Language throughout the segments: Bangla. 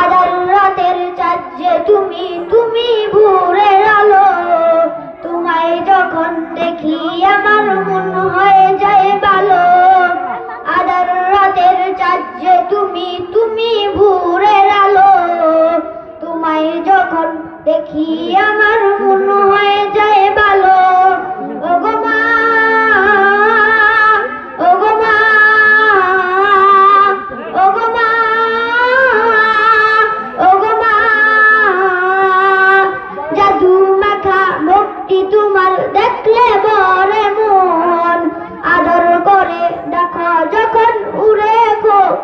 আদার রাতের চাঁদে তুমি তুমি ভোরের আলো। তোমায় যখন দেখি আমার মন হয়ে যায় ভালো। আদার রাতের চাঁদে তুমি তুমি ভোরের আলো। তোমায় যখন দেখি আমার মন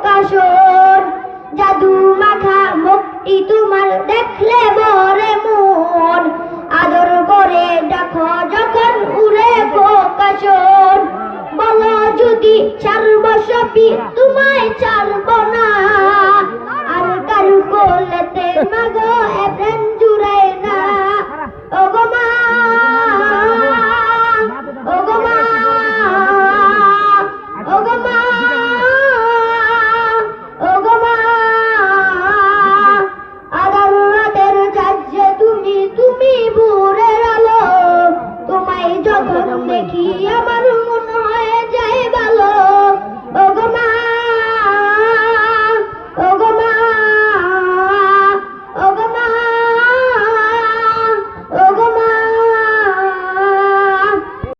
কাশন জাদু মাখা মুক্তি তোমার দেখলে বরে মন। আদর করে দেখো যখন উড়ে কাশন বলো যদি ছাড়ব সবই তোমায় ছাড়ব না। আর কারু কোলেতে মাগো এব্রে